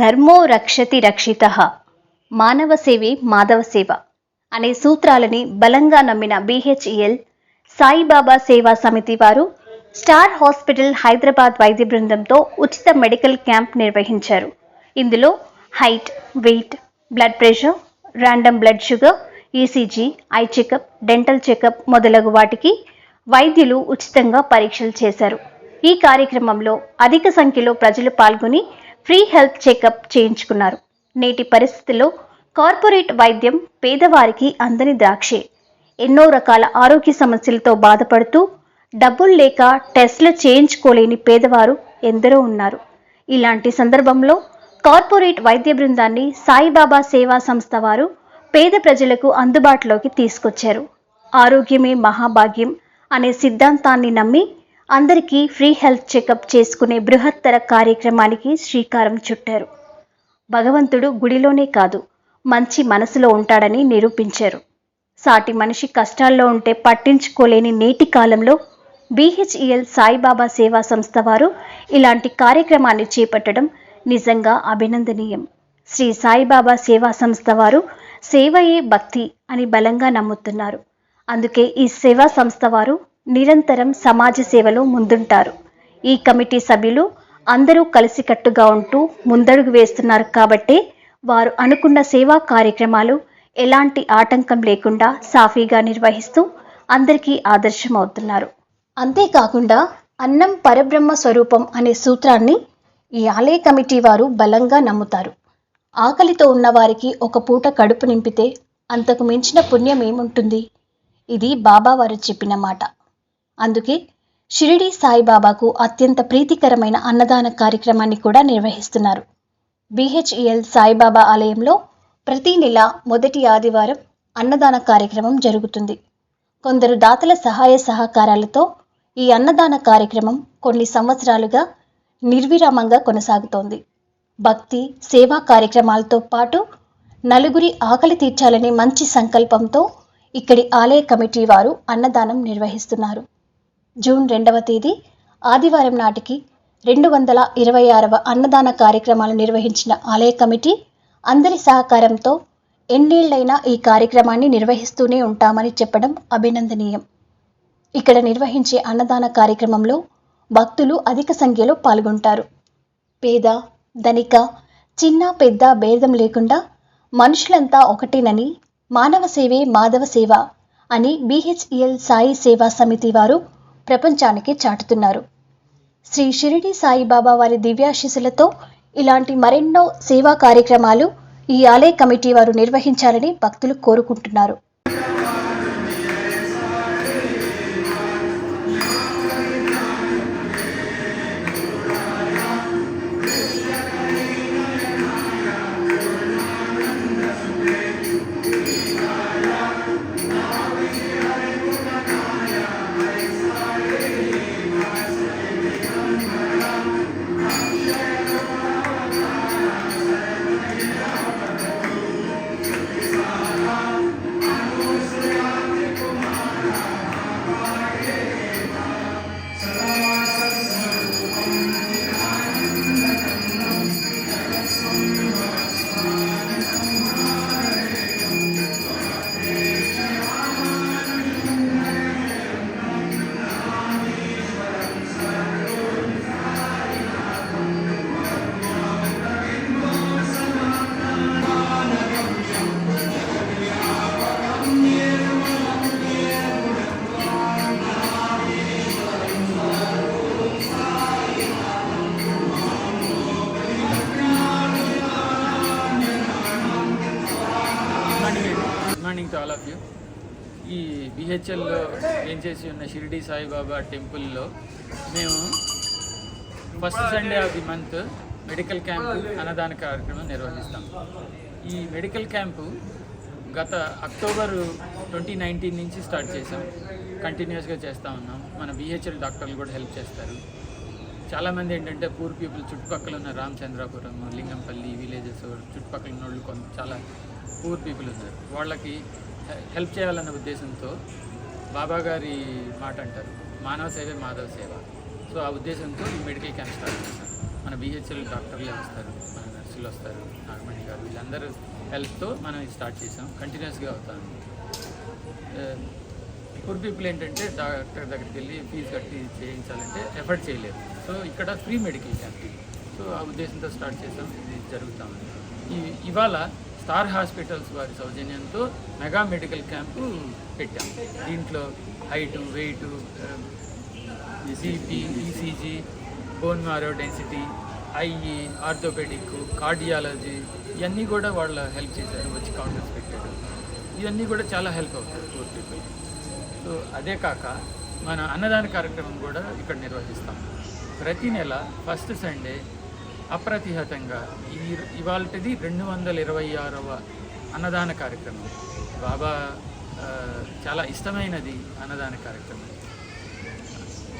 ధర్మో రక్షతి రక్షిత. మానవ సేవే మాధవ సేవ అనే సూత్రాలని బలంగా నమ్మిన బీహెచ్ఈఎల్ సాయిబాబా సేవా సమితి వారు స్టార్ హాస్పిటల్ హైదరాబాద్ వైద్య బృందంతో ఉచిత మెడికల్ క్యాంప్ నిర్వహించారు. ఇందులో height weight blood pressure random blood sugar ECG eye checkup dental checkup మొదలగు వాటికి వైద్యులు ఉచితంగా పరీక్షలు చేశారు. ఈ కార్యక్రమంలో అధిక సంఖ్యలో ప్రజలు పాల్గొని ఫ్రీ హెల్త్ చెకప్ చేయించుకున్నారు. నేటి పరిస్థితుల్లో కార్పొరేట్ వైద్యం పేదవారికి అందని ద్రాక్షే. ఎన్నో రకాల ఆరోగ్య సమస్యలతో బాధపడుతూ డబ్బులు లేక టెస్టులు చేయించుకోలేని పేదవారు ఎందరో ఉన్నారు. ఇలాంటి సందర్భంలో కార్పొరేట్ వైద్య బృందాన్ని సాయిబాబా సేవా సంస్థ వారు పేద ప్రజలకు అందుబాటులోకి తీసుకొచ్చారు. ఆరోగ్యమే మహాభాగ్యం అనే సిద్ధాంతాన్ని నమ్మి అందరికీ ఫ్రీ హెల్త్ చెకప్ చేసుకునే బృహత్తర కార్యక్రమానికి శ్రీకారం చుట్టారు. భగవంతుడు గుడిలోనే కాదు మంచి మనసులో ఉంటాడని నిరూపించారు. సాటి మనిషి కష్టాల్లో ఉంటే పట్టించుకోలేని నేటి కాలంలో బీహెచ్ఈఎల్ సాయిబాబా సేవా సంస్థ వారు ఇలాంటి కార్యక్రమాన్ని చేపట్టడం నిజంగా అభినందనీయం. శ్రీ సాయిబాబా సేవా సంస్థ వారు సేవయే భక్తి అని బలంగా నమ్ముతున్నారు. అందుకే ఈ సేవా సంస్థ వారు నిరంతరం సమాజ సేవలో ముందుంటారు. ఈ కమిటీ సభ్యులు అందరూ కలిసికట్టుగా ఉంటూ ముందడుగు వేస్తున్నారు కాబట్టే వారు అనుకున్న సేవా కార్యక్రమాలు ఎలాంటి ఆటంకం లేకుండా సాఫీగా నిర్వహిస్తూ అందరికీ ఆదర్శం అవుతున్నారు అంతేకాకుండా అన్నం పరబ్రహ్మ స్వరూపం అనే సూత్రాన్ని ఈ ఆలయ కమిటీ వారు బలంగా నమ్ముతారు. ఆకలితో ఉన్నవారికి ఒక పూట కడుపు నింపితే అంతకు మించిన పుణ్యం ఏముంటుంది ఇది బాబావారు చెప్పిన మాట. అందుకే షిరిడి సాయిబాబాకు అత్యంత ప్రీతికరమైన అన్నదాన కార్యక్రమాన్ని కూడా నిర్వహిస్తున్నారు. బిహెచ్ఈఎల్ సాయిబాబా ఆలయంలో ప్రతి నెల మొదటి ఆదివారం అన్నదాన కార్యక్రమం జరుగుతుంది. కొందరు దాతల సహాయ సహకారాలతో ఈ అన్నదాన కార్యక్రమం కొన్ని సంవత్సరాలుగా నిర్విరామంగా కొనసాగుతోంది. భక్తి సేవా కార్యక్రమాలతో పాటు నలుగురి ఆకలి తీర్చాలనే మంచి సంకల్పంతో ఇక్కడి ఆలయ కమిటీ వారు అన్నదానం నిర్వహిస్తున్నారు. జూన్ రెండవ తేదీ ఆదివారం నాటికి రెండు వందల ఇరవై ఆరవ అన్నదాన కార్యక్రమాలు నిర్వహించిన ఆలయ కమిటీ అందరి సహకారంతో ఎన్నేళ్ళైనా ఈ కార్యక్రమాన్ని నిర్వహిస్తూనే ఉంటామని చెప్పడం అభినందనీయం. ఇక్కడ నిర్వహించే అన్నదాన కార్యక్రమంలో భక్తులు అధిక సంఖ్యలో పాల్గొంటారు. పేద ధనిక చిన్న పెద్ద భేదం లేకుండా మనుషులంతా ఒకటేనని మానవ సేవే మాధవ సేవ అని బీహెచ్ఈఎల్ సాయి సేవా సమితి వారు ప్రపంచానికి చాటుతున్నారు. శ్రీ షిరిడి సాయిబాబా వారి దివ్యాశీసులతో ఇలాంటి మరెన్నో సేవా కార్యక్రమాలు ఈ ఆలయ కమిటీ వారు నిర్వహించాలని భక్తులు కోరుకుంటున్నారు. బిహెచ్ఎల్లో ఏం చేసి ఉన్న షిరిడి సాయిబాబా టెంపుల్లో మేము first Sunday of the month medical camp అన్నదాన కార్యక్రమం నిర్వహిస్తాం. ఈ మెడికల్ క్యాంపు గత అక్టోబర్ ట్వంటీ నైన్టీన్ నుంచి స్టార్ట్ చేసాం కంటిన్యూస్గా చేస్తూ ఉన్నాం. మన బిహెచ్ఎల్ డాక్టర్లు కూడా హెల్ప్ చేస్తారు. చాలామంది ఏంటంటే పూర్ పీపుల్ చుట్టుపక్కల ఉన్న రామచంద్రాపురం లింగంపల్లి విలేజెస్ చుట్టుపక్కల ఉన్న వాళ్ళు కొంత చాలా పూర్ పీపుల్ ఉన్నారు. వాళ్ళకి హెల్ప్ చేయాలన్న ఉద్దేశంతో బాబా గారి మాట అంటారు. మానవ సేవే మాధవ సేవ. సో ఆ ఉద్దేశంతో ఈ మెడికల్ క్యాంప్ స్టార్ట్ చేశాం మన బీహెచ్ఎల్ డాక్టర్లే వస్తారు మన నర్సులు వస్తారు నాగమణి గారు వీళ్ళందరూ హెల్ప్తో మనం స్టార్ట్ చేసాం కంటిన్యూస్గా అవుతాం. పూర్ పీపుల్ ఏంటంటే డాక్టర్ దగ్గరికి వెళ్ళి ఫీజు కట్టి చేయించాలంటే ఎఫర్ట్ చేయలేదు సో ఇక్కడ ఫ్రీ మెడికల్ క్యాంప్. సో ఆ ఉద్దేశంతో స్టార్ట్ చేసాం ఇది జరుగుతాం. ఈ ఇవాళ స్టార్ హాస్పిటల్స్ వారి సౌజన్యంతో మెగా మెడికల్ క్యాంపు పెట్టాం. దీంట్లో height weight CP ECG bone marrow density IE orthopaedic cardiology ఇవన్నీ కూడా వాళ్ళ హెల్ప్ చేశారు వచ్చి కౌంటర్స్ పెట్టారు. ఇవన్నీ కూడా చాలా హెల్ప్ అవుతాయి పూర్ పీపుల్. సో అదే కాక మన అన్నదాన కార్యక్రమం కూడా ఇక్కడ నిర్వహిస్తాం. ప్రతి నెల ఫస్ట్ సండే అప్రతిహతంగా. ఈ ఇవాళది రెండు వందల ఇరవై ఆరవ అన్నదాన కార్యక్రమం. బాబా చాలా ఇష్టమైనది అన్నదాన కార్యక్రమం.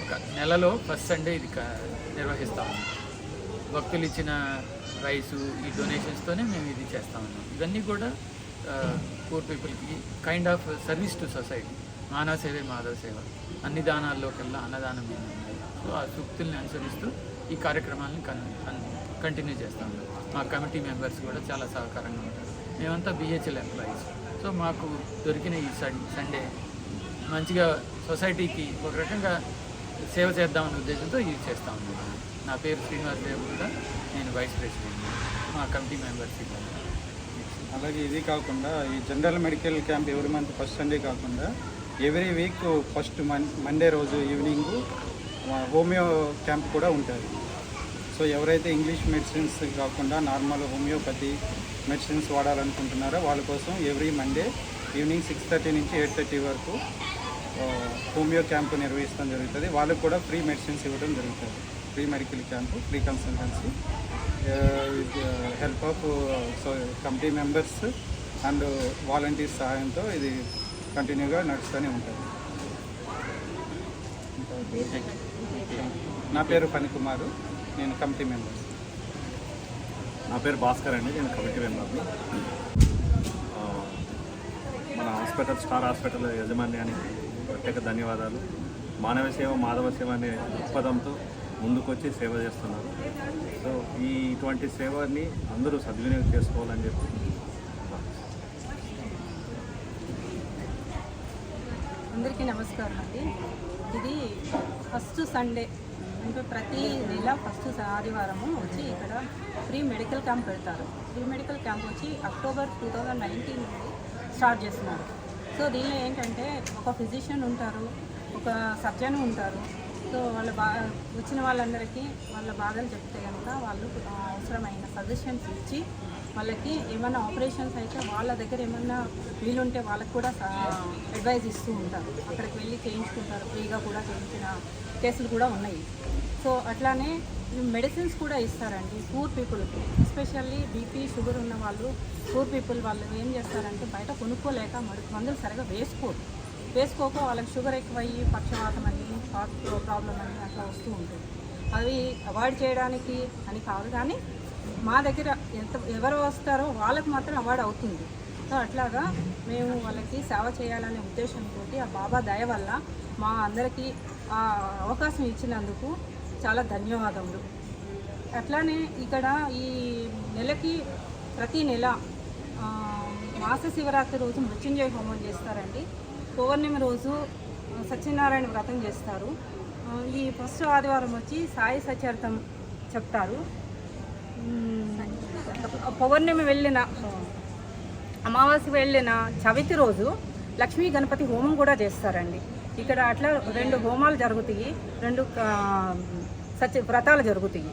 ఒక నెలలో ఫస్ట్ సండే ఇది క- నిర్వహిస్తాము భక్తులు ఇచ్చిన రైసు ఈ డొనేషన్స్తోనే మేము ఇది చేస్తామన్నాం ఇవన్నీ కూడా పూర్ పీపుల్కి kind of service to society. మానవ సేవే మాధవ సేవ. అన్ని దానాల్లో కల్లా అన్నదానం సో ఆ సూక్తుల్ని అనుసరిస్తూ ఈ కార్యక్రమాలను కన్ కంటిన్యూ చేస్తాం. మా కమిటీ మెంబర్స్ కూడా చాలా సహకారంగా ఉంటారు. మేమంతా బిహెచ్ఎల్ ఎంప్లాయీస్ సో మాకు దొరికిన ఈ సండే మంచిగా సొసైటీకి ఒక రకంగా సేవ చేద్దామనే ఉద్దేశంతో ఇది చేస్తా ఉన్నాను నా పేరు శ్రీనివాస్ కూడా నేను వైస్ ప్రెసిడెంట్ మా కమిటీ మెంబర్స్ అలాగే ఇది కాకుండా ఈ general medical camp every month? First Sunday కాకుండా every week first mon Monday రోజు ఈవినింగ్ హోమియో క్యాంప్ కూడా ఉంటుంది. సో ఎవరైతే ఇంగ్లీష్ మెడిసిన్స్ కాకుండా నార్మల్ హోమియోపతి మెడిసిన్స్ వాడాలనుకుంటున్నారో వాళ్ళ కోసం every Monday evening six thirty నుంచి ఎయిట్ థర్టీ వరకు హోమియో క్యాంప్ నిర్వహించడం జరుగుతుంది. వాళ్ళకు కూడా ఫ్రీ మెడిసిన్స్ ఇవ్వడం జరుగుతుంది. Free medical camp free consultancy help of so committee members and volunteers సహాయంతో ఇది కంటిన్యూగా నడుస్తూనే ఉంటుంది. నా పేరు ఫణికుమారు నేను కమిటీ మెంబర్. నా పేరు భాస్కర్ అండి. నేను కమిటీ మెంబర్ని ఆ, మన హాస్పిటల్ స్టార్ హాస్పిటల్ యాజమాన్యానికి ప్రత్యేక ధన్యవాదాలు. మానవ సేవ మాధవ సేవ అనే దృక్పథంతో ముందుకొచ్చి సేవ చేస్తున్నారు. సో ఈ ఇటువంటి సేవని అందరూ సద్వినియోగం చేసుకోవాలని చెప్పి అందరికీ నమస్కారం అండి. ఇది ఫస్ట్ సండే ఇంకా ప్రతి నెల ఫస్ట్ ఆదివారము వచ్చి ఇక్కడ ఫ్రీ మెడికల్ క్యాంప్ పెడతారు. ఫ్రీ మెడికల్ క్యాంప్ వచ్చి అక్టోబర్ టూ థౌజండ్ నైన్టీన్ నుండి స్టార్ట్ చేస్తున్నారు. సో దీనిలో ఏంటంటే ఒక ఫిజిషియన్ ఉంటారు ఒక సర్జన్ ఉంటారు. సో వాళ్ళ బా వచ్చిన వాళ్ళందరికీ వాళ్ళ బాధలు చెప్తే కనుక వాళ్ళు అవసరమైన సజెషన్స్ ఇచ్చి వాళ్ళకి ఏమైనా ఆపరేషన్స్ అయితే వాళ్ళ దగ్గర ఏమన్నా వీలుంటే వాళ్ళకి కూడా అడ్వైజ్ ఇస్తూ ఉంటారు. అక్కడికి వెళ్ళి చేయించుకుంటారు ఫ్రీగా కూడా చేయించిన కేసులు కూడా ఉన్నాయి. సో అట్లానే మెడిసిన్స్ కూడా ఇస్తారండి పూర్ పీపుల్కి ఎస్పెషల్లీ బీపీ షుగర్ ఉన్న వాళ్ళు. పూర్ పీపుల్ వాళ్ళు ఏం చేస్తారంటే బయట కొనుక్కోలేక మడు- మందులు సరిగా వేసుకోరు. వేసుకోక వాళ్ళకి షుగర్ ఎక్కువయ్యి పక్షవాతం అని హార్ట్ ప్రాబ్లం అని అట్లా వస్తూ ఉంటుంది. అవి అవాయిడ్ చేయడానికి అని కాదు కానీ మా దగ్గర ఎంత ఎవరు వస్తారో వాళ్ళకి మాత్రం అవాయిడ్ అవుతుంది. సో అట్లాగా మేము వాళ్ళకి సేవ చేయాలనే ఉద్దేశంతో ఆ బాబా దయ వల్ల మా అందరికీ ఆ అవకాశం ఇచ్చినందుకు చాలా ధన్యవాదములు. అట్లానే ఇక్కడ ఈ నెలకి ప్రతి నెల మాస శివరాత్రి రోజు మృత్యుంజయ హోమం చేస్తారండి. పౌర్ణమి రోజు సత్యనారాయణ వ్రతం చేస్తారు. ఈ ఫస్ట్ ఆదివారం వచ్చి సాయి సచరితం చెప్తారు. పౌర్ణమి వెళ్ళిన అమావాస్య వెళ్ళిన చవితి రోజు లక్ష్మీ గణపతి హోమం కూడా చేస్తారండి. ఇక్కడ అట్లా రెండు హోమాలు జరుగుతాయి. రెండు సత్య వ్రతాలు జరుగుతాయి.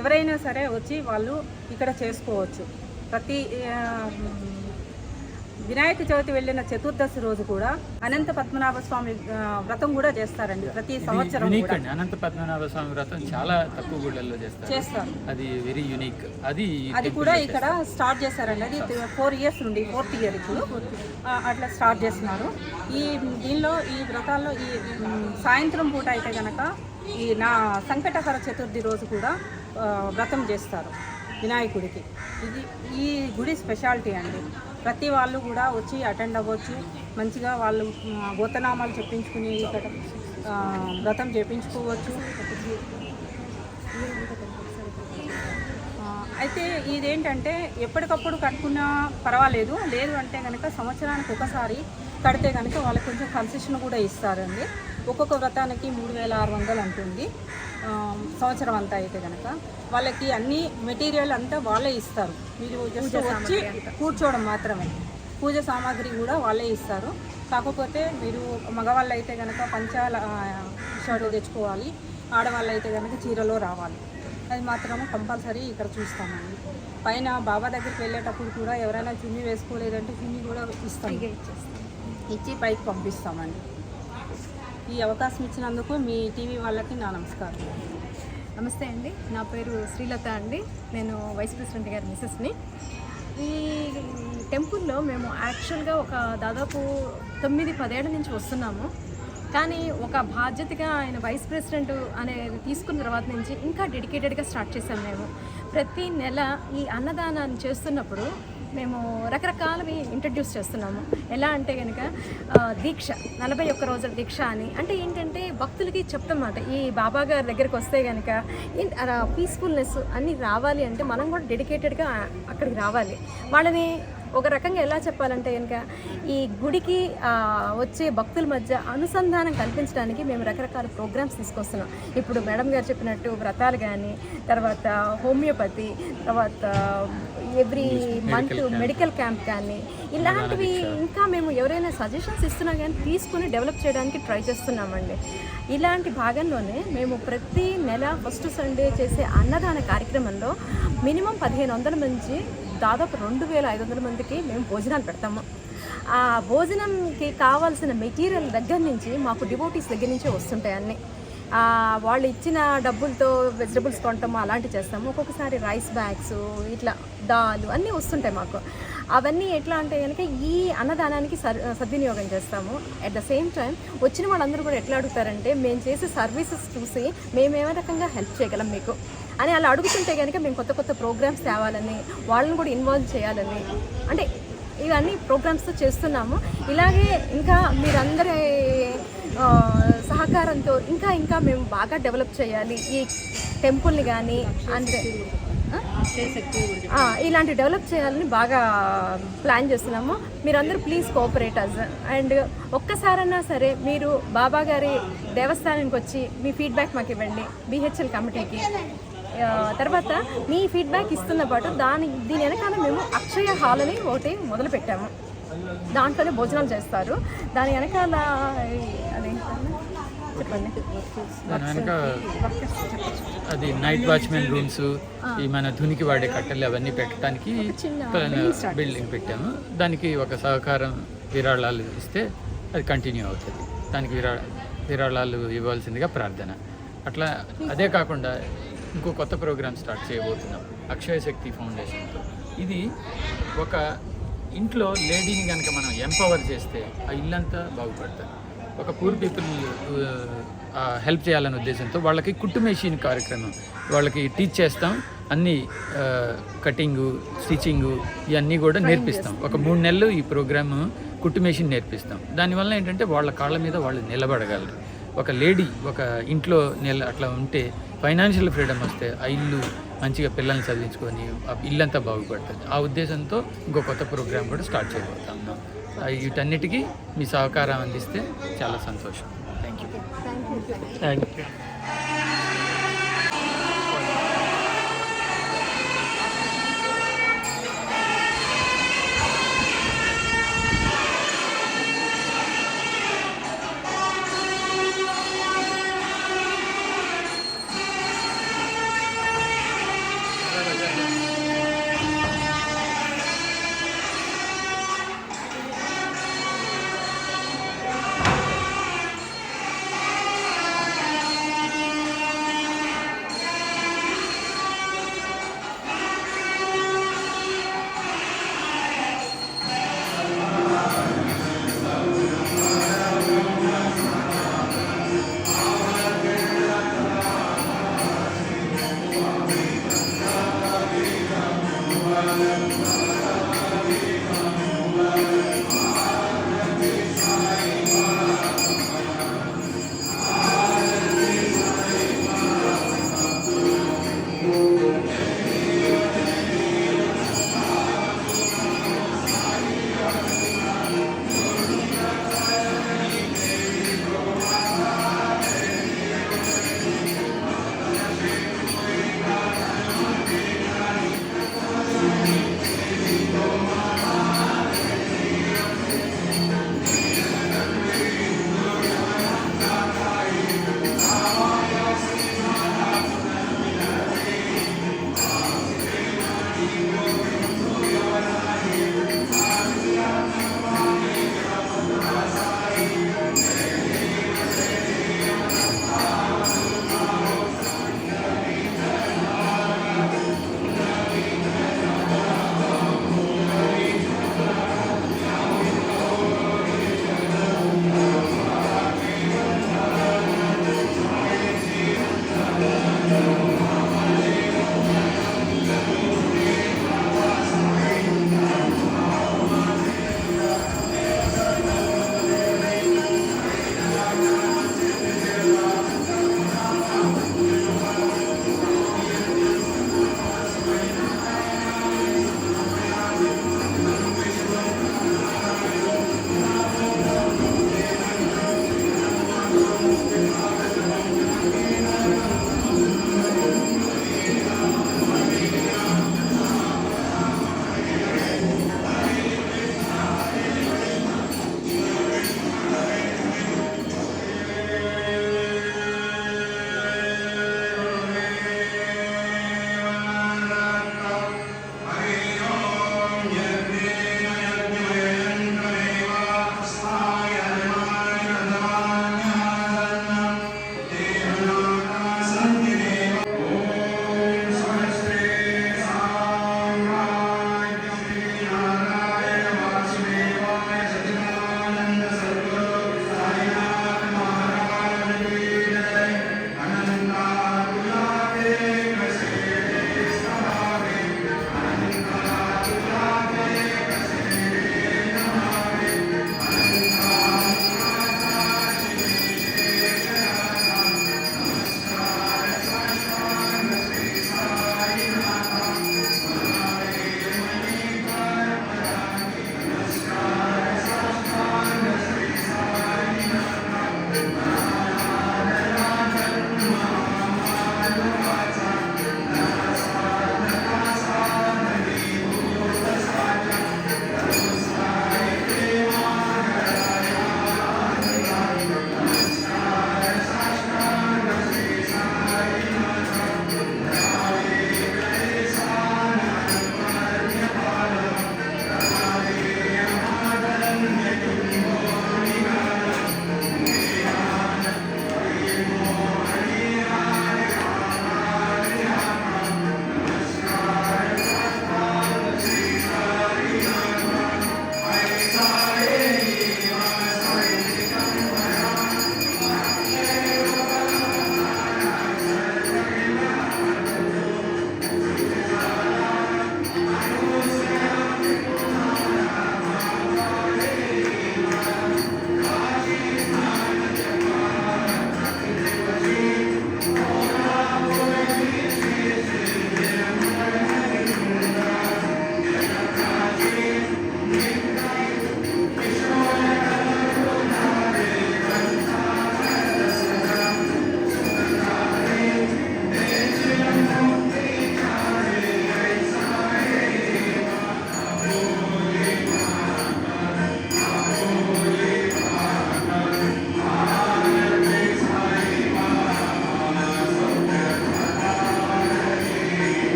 ఎవరైనా సరే వచ్చి వాళ్ళు ఇక్కడ చేసుకోవచ్చు. ప్రతి వినాయక చవితి వెళ్ళిన చతుర్దశి రోజు కూడా అనంత పద్మనాభ స్వామి వ్రతం కూడా చేస్తారండి ప్రతి సంవత్సరం యునిక్ కూడా. అండి. అనంత పద్మనాభ స్వామి వ్రతం చాలా తక్కువ గుళ్ళల్లో చేస్తారు. చేస్తారు. అది వెరీ యునిక్ అది అది కూడా ఇక్కడ స్టార్ట్ చేశారండి. అది ఫోర్ ఇయర్స్ నుండి ఫోర్త్ ఇయర్ ఇప్పుడు ఆ, అట్లా స్టార్ట్ చేస్తున్నారు. ఈ దీనిలో ఈ వ్రతాల్లో ఈ మ్, సాయంత్రం పూట అయితే కనుక ఈ నా సంకటహర చతుర్థి రోజు కూడా ఆ, వ్రతం చేస్తారు వినాయకుడికి. ఇది ఈ గుడి స్పెషాలిటీ అండి. ప్రతి వాళ్ళు కూడా వచ్చి అటెండ్ అవ్వచ్చు. మంచిగా వాళ్ళు గోతనామాలు చెప్పించుకుని ఇక్కడ వ్రతం చేపించుకోవచ్చు. అయితే ఇదేంటంటే ఎప్పటికప్పుడు కట్టుకున్నా పర్వాలేదు. లేదు అంటే కనుక సంవత్సరానికి ఒకసారి కడితే కనుక వాళ్ళకి కొంచెం కన్సెషన్ కూడా ఇస్తారండి. ఒక్కొక్క వ్రతానికి మూడు వేల ఆరు వందలు అంటుంది. సంవత్సరం అంతా అయితే కనుక వాళ్ళకి అన్ని మెటీరియల్ అంతా వాళ్ళే ఇస్తారు. మీరు జస్ట్ వచ్చి కూర్చోవడం మాత్రమే. పూజ సామాగ్రి కూడా వాళ్ళే ఇస్తారు. కాకపోతే మీరు మగవాళ్ళు అయితే కనుక పంచాల షర్ట్ తెచ్చుకోవాలి. ఆడవాళ్ళు అయితే కనుక చీరలో రావాలి. అది మాత్రము కంపల్సరీ ఇక్కడ చూస్తామండి. పైన బాబా దగ్గరికి వెళ్ళేటప్పుడు కూడా ఎవరైనా చున్నీ వేసుకోలేదంటే చున్నీ కూడా ఇస్తాం. ఇచ్చి పైకి పంపిస్తామండి. ఈ అవకాశం ఇచ్చినందుకు మీ టీవీ వాళ్ళకి నా నమస్కారం. నమస్తే అండి. నా పేరు శ్రీలత అండి. నేను వైస్ ప్రెసిడెంట్ గారి మిసెస్ని ఈ టెంపుల్లో మేము యాక్చువల్గా ఒక దాదాపు తొమ్మిది పదేళ్ళ నుంచి వస్తున్నాము. కానీ ఒక బాధ్యతగా ఆయన వైస్ ప్రెసిడెంట్ అనేది తీసుకున్న తర్వాత నుంచి ఇంకా డెడికేటెడ్గా స్టార్ట్ చేశాం మేము. ప్రతి నెల ఈ అన్నదానాన్ని చేస్తున్నప్పుడు మేము రకరకాలవి ఇంట్రడ్యూస్ చేస్తున్నాము. ఎలా అంటే కనుక దీక్ష నలభై ఒక్క రోజుల దీక్ష అని. అంటే ఏంటంటే భక్తులకి చెప్తామాట ఈ బాబా గారి దగ్గరికి వస్తే కనుక పీస్ఫుల్నెస్ అన్నీ రావాలి అంటే మనం కూడా డెడికేటెడ్గా అక్కడికి రావాలి. వాళ్ళని ఒక రకంగా ఎలా చెప్పాలంటే కనుక ఈ గుడికి వచ్చే భక్తుల మధ్య అనుసంధానం కల్పించడానికి మేము రకరకాల ప్రోగ్రామ్స్ తీసుకొస్తున్నాం. ఇప్పుడు మేడం గారు చెప్పినట్టు వ్రతాలు కానీ తర్వాత హోమియోపతి తర్వాత ఎవ్రీ మంత్ మెడికల్ క్యాంప్ కానీ ఇలాంటివి ఇంకా మేము ఎవరైనా సజెషన్స్ ఇస్తున్నా కానీ తీసుకుని డెవలప్ చేయడానికి ట్రై చేస్తున్నామండి. ఇలాంటి భాగంలోనే మేము ప్రతి నెల ఫస్ట్ సండే చేసే అన్నదాన కార్యక్రమంలో మినిమం పదిహేను వందల నుంచి దాదాపు రెండు వేల ఐదు వందల మందికి మేము భోజనాలు పెడతాము. ఆ భోజనంకి కావాల్సిన మెటీరియల్ దగ్గర నుంచి మాకు డివోటీస్ దగ్గర నుంచే వస్తుంటాయి అన్నీ. వాళ్ళు ఇచ్చిన డబ్బులతో వెజిటబుల్స్ కొనటము అలాంటివి చేస్తాము. ఒక్కొక్కసారి రైస్ బ్యాగ్స్ ఇట్లా దాలు అన్నీ వస్తుంటాయి మాకు. అవన్నీ ఎట్లా అంటే కనుక ఈ అన్నదానానికి సర్ సద్వినియోగం చేస్తాము. అట్ ద సేమ్ టైం వచ్చిన వాళ్ళందరూ కూడా ఎట్లా అడుగుతారంటే మేము చేసే సర్వీసెస్ చూసి మేము ఏ రకంగా హెల్ప్ చేయగలం మీకు. అని అలా అడుగుతుంటే కనుక మేము కొత్త కొత్త ప్రోగ్రామ్స్ తేవాలని వాళ్ళని కూడా ఇన్వాల్వ్ చేయాలని. అంటే ఇవన్నీ ప్రోగ్రామ్స్తో చేస్తున్నాము. ఇలాగే ఇంకా మీరందరి సహకారంతో ఇంకా ఇంకా మేము బాగా డెవలప్ చేయాలి. ఈ టెంపుల్ని కానీ అంటే ఇలాంటి డెవలప్ చేయాలని బాగా ప్లాన్ చేస్తున్నాము. మీరందరూ ప్లీజ్ కోఆపరేట్ అస్. అండ్ ఒక్కసారన్నా సరే మీరు బాబా గారి దేవస్థానానికి వచ్చి మీ ఫీడ్బ్యాక్ మాకు ఇవ్వండి బిహెచ్ఎల్ కమిటీకి. తర్వాత మీ ఫీడ్బ్యాక్ ఇస్తున్న పాటు దాని దీని వెనకాల మేము అక్షయ హాల్ అని ఒకటి మొదలు పెట్టాము. దాంట్లోనే భోజనాలు చేస్తారు. దాని వెనకాల అది నైట్ వాచ్మెన్ రూమ్స్ ఈ మన ధునికి వాడే కట్టెలు అవన్నీ పెట్టడానికి బిల్డింగ్ పెట్టాము. దానికి ఒక సహకారం విరాళాలు ఇస్తే అది కంటిన్యూ అవుతుంది. దానికి విరా విరాళాలు ఇవ్వాల్సిందిగా ప్రార్థన. అట్లా అదే కాకుండా ఇంకో కొత్త ప్రోగ్రామ్ స్టార్ట్ చేయబోతున్నాం. అక్షయ శక్తి ఫౌండేషన్తో ఇది ఒక ఇంట్లో లేడీని కనుక మనం ఎంపవర్ చేస్తే ఆ ఇల్లంతా బాగుపడుతుంది ఒక పూర్ పీపుల్ హెల్ప్ చేయాలనే ఉద్దేశంతో వాళ్ళకి కుట్టు మెషిన్ కార్యక్రమం వాళ్ళకి టీచ్ చేస్తాం. అన్ని కటింగు స్టిచ్చింగు ఇవన్నీ కూడా నేర్పిస్తాం. ఒక మూడు నెలలు ఈ ప్రోగ్రామ్ కుట్టు మెషిన్ నేర్పిస్తాం. దానివల్ల ఏంటంటే వాళ్ళ కాళ్ళ మీద వాళ్ళు నిలబడగలరు. ఒక లేడీ ఒక ఇంట్లో నిల అట్లా ఉంటే ఫైనాన్షియల్ ఫ్రీడమ్ వస్తే ఆ ఇల్లు మంచిగా పిల్లల్ని చదివించుకొని ఆ ఇల్లంతా బాగుపడుతుంది. ఆ ఉద్దేశంతో ఇంకో కొత్త ప్రోగ్రామ్ కూడా స్టార్ట్ చేయబోతాం వీటన్నిటికీ మీ సహకారం అందిస్తే చాలా సంతోషం. Thank you thank you